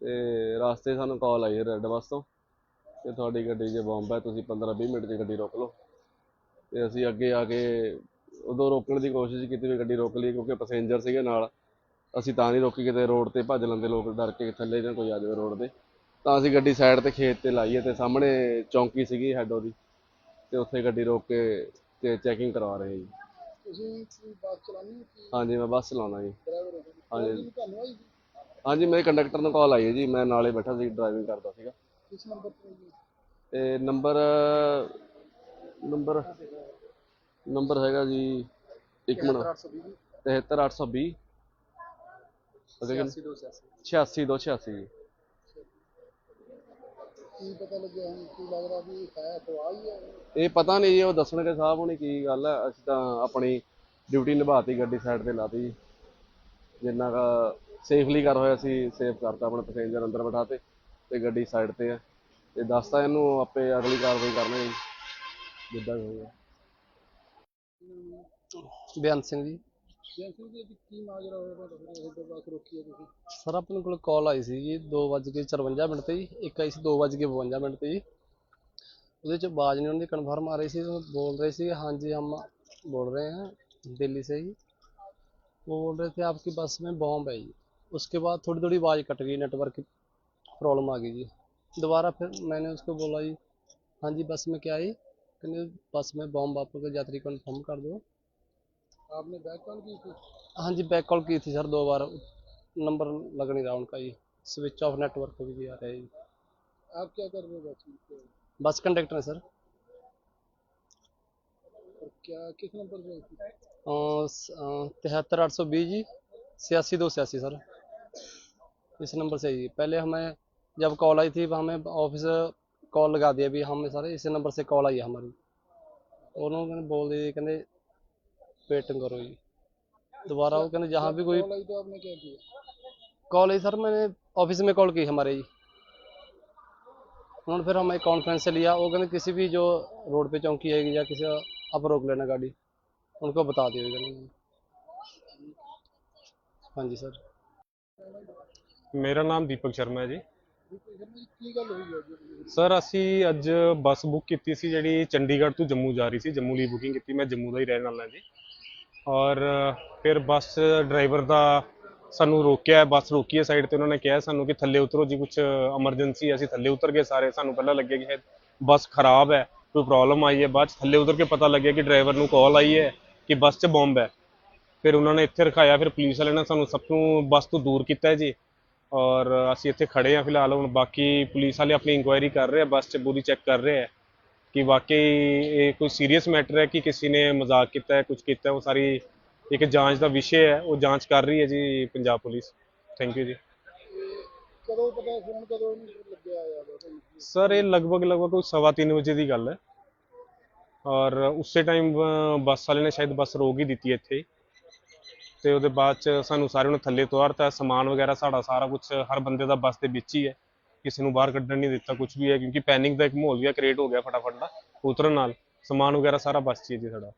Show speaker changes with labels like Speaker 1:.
Speaker 1: ਤੇ ਰਾਸਤੇ ਸਾਨੂੰ ਕਾਲ ਆਈ ਰੈੱਡ ਬੱਸ ਤੋਂ ਕਿ ਤੁਹਾਡੀ ਗੱਡੀ 'ਚ ਬੰਬ ਹੈ ਤੁਸੀਂ 15-20 ਮਿੰਟ 'ਚ ਗੱਡੀ ਰੋਕ ਲਓ। ਤੇ ਅਸੀਂ ਅੱਗੇ ਆ ਕੇ ਉਦੋਂ ਰੋਕਣ ਦੀ ਕੋਸ਼ਿਸ਼ ਕੀਤੀ ਵੀ ਗੱਡੀ ਰੋਕ ਲਈ ਕਿਉਂਕਿ ਪੈਸੇਂਜਰ ਸੀਗੇ ਨਾਲ। ਅਸੀਂ ਤਾਂ ਨਹੀਂ ਰੋਕੀ ਕਿਤੇ ਰੋਡ ਤੇ ਭੱਜ ਲੈਂਦੇ ਲੋਕ ਡਰ ਕੇ ਥੱਲੇ ਜਾਂ ਕੋਈ ਆ ਜਾਵੇ ਰੋਡ ਤੇ। ਤਾਂ ਅਸੀਂ ਗੱਡੀ ਸਾਈਡ ਤੇ ਖੇਤ ਤੇ ਲਾਈਏ ਤੇ ਸਾਹਮਣੇ ਚੌਂਕੀ ਸੀਗੀ ਹੈਡ ਉਹਦੀ। ਤੇ ਉੱਥੇ ਗੱਡੀ ਰੋਕ ਕੇ ਤੇ ਚੈਕਿੰਗ ਕਰਵਾ ਰਹੇ ਜੀ।
Speaker 2: ਤੁਸੀਂ ਬੱਸ ਕਿ
Speaker 1: ਹਾਂਜੀ ਮੈਂ ਬੱਸ ਚਲਾਉਣਾ ਜੀ। ਹਾਂਜੀ।
Speaker 2: ਤੁਹਾਨੂੰ ਆਈ
Speaker 1: ਹਾਂਜੀ ਮੇਰੇ ਕੰਡਕਟਰ ਨੂੰ ਕਾਲ ਆਈ ਹੈ ਜੀ ਮੈਂ ਨਾਲੇ ਬੈਠਾ ਸੀ ਡਰਾਈਵਿੰਗ ਕਰਦਾ ਸੀਗਾ।
Speaker 2: ਕਿਸ ਨੰਬਰ ਤੇ ਜੀ
Speaker 1: ਤੇ ਨੰਬਰ ਨੰਬਰ ਨੰਬਰ ਹੈਗਾ ਜੀ ਇੱਕ ਮਿੰਟ।
Speaker 2: 820
Speaker 1: 73820 ਉਹਦੇ ਕਿੰਨੇ?
Speaker 2: 8286
Speaker 1: 86286 ਜੀ
Speaker 2: ਕੀ ਪਤਾ ਲੱਗਿਆ ਹੁਣ ਕੀ ਲੱਗਦਾ ਵੀ ਹੈ ਫਵਾ ਹੀ ਹੈ?
Speaker 1: ਇਹ ਪਤਾ ਨਹੀਂ ਜੀ ਉਹ ਦੱਸਣਗੇ ਸਾਹਿਬ ਹੁਣੀ ਕੀ ਗੱਲ ਹੈ। ਅਸੀਂ ਤਾਂ ਆਪਣੀ ਡਿਊਟੀ ਨਿਭਾਤੀ ਗੱਡੀ ਸਾਈਡ ਤੇ ਲਾਤੀ। ਜੀ ਜਿੰਨਾ ਕਾ ਸੇਫਲੀ ਕਰ ਹੋਇਆ ਸੀ ਸੇਫ ਕਰਤਾ ਆਪਣੇ ਪੈਸੇਂਜਰ ਅੰਦਰ ਬਿਠਾਤੇ ਤੇ ਗੱਡੀ ਸਾਈਡ ਤੇ ਹੈ ਤੇ ਦੱਸਤਾ ਇਹਨੂੰ ਆਪੇ ਅਗਲੀ ਕਾਰਵਾਈ ਕਰਨਗੇ ਜੀ ਜਿੱਦਾਂ ਵੀ ਹੋਊਗਾ
Speaker 3: ਬਿਆਨ ਸਿੰਘ ਜੀ
Speaker 2: ਜੈਸੇ ਜੀ ਅੱਜ ਕੀ ਮਾਜਰਾ ਹੋਇਆ ਤੁਹਾਡਾ ਇਹ ਤਾਂ ਬੱਸ ਰੋਕੀ ਹੈ ਤੁਸੀਂ
Speaker 3: ਸਰ ਆਪਣੇ ਕੋਲ ਕਾਲ ਆਈ ਸੀ ਜੀ 2:54 ਮਿੰਟ ਤੇ ਜੀ ਇੱਕ ਆਈ ਸੀ 2:52 ਮਿੰਟ ਤੇ ਜੀ ਉਹਦੇ ਚ ਆਵਾਜ਼ ਨਹੀਂ ਉਹਨਾਂ ਦੀ ਕਨਫਰਮ ਆ ਰਹੀ ਸੀ ਉਹ बोल रहे थे हाँ जी हम बोल रहे हैं दिल्ली से ही वो बोल रहे थे आपकी बस में बॉम्ब है जी उसके बाद थोड़ी थोड़ी आवाज़ कट गई नेटवर्क की प्रॉब्लम आ गई जी। दोबारा फिर मैंने उसको बोला जी हाँ जी बस में क्या है? कहने बस में बॉम्ब आपको यात्री कन्फर्म कर दो।
Speaker 2: आपने बैक कॉल की थी?
Speaker 3: हाँ जी बैक कॉल की थी सर दो बार। नंबर लग नहीं रहा उनका ये। स्विच ऑफ़ नेटवर्क भी आ रहा है जी
Speaker 2: आप क्या कर रहे हो बस
Speaker 3: कंडक्टर है सर
Speaker 2: क्या किस नंबर पे
Speaker 3: तिहत्तर आठ सौ बीस जी छियासी दो छियासी सर इस नंबर से जी पहले हमें जब कॉल आई थी हमें ऑफ़िस कॉल लगा दिया भी हमें सर इस नंबर से कॉल आई है हमारी। उन्होंने बोल दिया कहते वेटिंग करो जी। दोबारा वो कहते जहाँ भी कोई
Speaker 2: कॉल आई तो आपने क्या किया?
Speaker 3: कॉल आई सर मैंने ऑफ़िस में कॉल की हमारे जी उन्होंने फिर हमें कॉन्फ्रेंस से लिया। वो कहते किसी भी जो रोड पे चौकी है या किसी आप रोक लेना गाड़ी उनको बता दियो। कहते हाँ जी सर।
Speaker 4: ਮੇਰਾ ਨਾਮ ਦੀਪਕ ਸ਼ਰਮਾ ਹੈ ਜੀ।
Speaker 2: ਦੀਪਕ ਸ਼ਰਮਾ ਜੀ ਕੀ ਗੱਲ ਹੋਈ ਹੈ ਜੀ?
Speaker 4: ਸਰ ਅਸੀਂ ਅੱਜ ਬੱਸ ਬੁੱਕ ਕੀਤੀ ਸੀ ਜਿਹੜੀ ਚੰਡੀਗੜ੍ਹ ਤੋਂ ਜੰਮੂ ਜਾ ਰਹੀ ਸੀ ਜੰਮੂ ਲਈ ਬੁਕਿੰਗ ਕੀਤੀ ਮੈਂ ਜੰਮੂ ਦਾ ਹੀ ਰਹਿਣ ਵਾਲਾ ਜੀ। ਔਰ ਫਿਰ ਬੱਸ ਡਰਾਈਵਰ ਦਾ ਸਾਨੂੰ ਰੋਕਿਆ ਬੱਸ ਰੋਕੀ ਹੈ ਸਾਈਡ ਤੇ ਉਹਨਾਂ ਨੇ ਕਿਹਾ ਸਾਨੂੰ ਕਿ ਥੱਲੇ ਉਤਰੋ ਜੀ ਕੁਝ ਐਮਰਜੈਂਸੀ ਅਸੀਂ ਥੱਲੇ ਉਤਰ ਗਏ ਸਾਰੇ ਸਾਨੂੰ ਪਹਿਲਾਂ ਲੱਗਿਆ ਕਿ ਸ਼ਾਇਦ ਬੱਸ ਖਰਾਬ ਹੈ ਕੋਈ ਪ੍ਰੋਬਲਮ ਆਈ ਹੈ ਬਾਅਦ ਥੱਲੇ ਉਤਰ ਕੇ ਪਤਾ ਲੱਗਿਆ ਕਿ ਡਰਾਈਵਰ ਨੂੰ ਕਾਲ ਆਈ ਹੈ ਕਿ ਬੱਸ 'ਚ ਬੰਬ ਹੈ। ਫਿਰ ਉਹਨਾਂ ਨੇ ਇੱਥੇ ਰਖਾਇਆ ਫਿਰ ਪੁਲਿਸ ਵਾਲਿਆਂ ਨੇ ਸਾਨੂੰ ਸਭ ਤੋਂ ਬੱਸ ਤੋਂ ਦੂਰ ਕੀਤਾ ਜੀ। ਔਰ ਅਸੀਂ ਇੱਥੇ ਖੜੇ ਹਾਂ ਫਿਲਹਾਲ। ਹੁਣ ਬਾਕੀ ਪੁਲਿਸ ਵਾਲੇ ਆਪਣੀ ਇਨਕੁਆਇਰੀ ਕਰ ਰਹੇ ਆ ਬੱਸ 'ਚ ਪੂਰੀ ਚੈੱਕ ਕਰ ਰਹੇ ਆ ਕਿ ਵਾਕਈ ਇਹ ਕੋਈ ਸੀਰੀਅਸ ਮੈਟਰ ਹੈ ਕਿ ਕਿਸੇ ਨੇ ਮਜ਼ਾਕ ਕੀਤਾ ਹੈ ਕੁਝ ਕੀਤਾ ਹੈ, ਉਹ ਸਾਰੀ ਇੱਕ ਜਾਂਚ ਦਾ ਵਿਸ਼ੇ ਹੈ ਉਹ ਜਾਂਚ ਕਰ ਰਹੀ ਹੈ ਜੀ ਪੰਜਾਬ ਪੁਲਿਸ। ਥੈਂਕ ਯੂ ਜੀ।
Speaker 2: ਕਦੋਂ ਪਤਾ ਫੋਨ ਕਦੋਂ ਨੂੰ ਲੱਗਿਆ ਆਇਆ ਵਾ? ਤੁਹਾਨੂੰ
Speaker 4: ਸਰ ਇਹ ਲਗਭਗ ਲਗਭਗ ਕੋਈ ਸਵਾ ਤਿੰਨ ਵਜੇ ਦੀ ਗੱਲ ਹੈ। ਔਰ ਉਸੇ ਟਾਈਮ ਬੱਸ ਵਾਲੇ ਨੇ ਸ਼ਾਇਦ ਬੱਸ ਰੋਕ ਹੀ ਦਿੱਤੀ ਇੱਥੇ। ਤੇ ਉਹਦੇ ਬਾਅਦ ਚ ਸਾਨੂੰ ਸਾਰਿਆਂ ਨੂੰ ਥੱਲੇ ਤੋਰਤਾ ਸਮਾਨ ਵਗੈਰਾ ਸਾਡਾ ਸਾਰਾ ਕੁਝ ਹਰ ਬੰਦੇ ਦਾ ਬੱਸ ਦੇ ਵਿੱਚ ਹੀ ਹੈ। ਕਿਸੇ ਨੂੰ ਬਾਹਰ ਕੱਢਣ ਨਹੀਂ ਦਿੱਤਾ ਕੁਝ ਵੀ ਹੈ, ਕਿਉਂਕਿ ਪੈਨਿਕ ਦਾ ਇੱਕ ਮਾਹੌਲ ਵੀ ਕ੍ਰੀਏਟ ਹੋ ਗਿਆ ਫਟਾਫਟ ਦਾ, ਉਤਰਨ ਨਾਲ ਸਮਾਨ ਵਗੈਰਾ ਸਾਰਾ ਬੱਸ 'ਚ ਹੀ ਹੈ ਜੀ ਸਾਡਾ।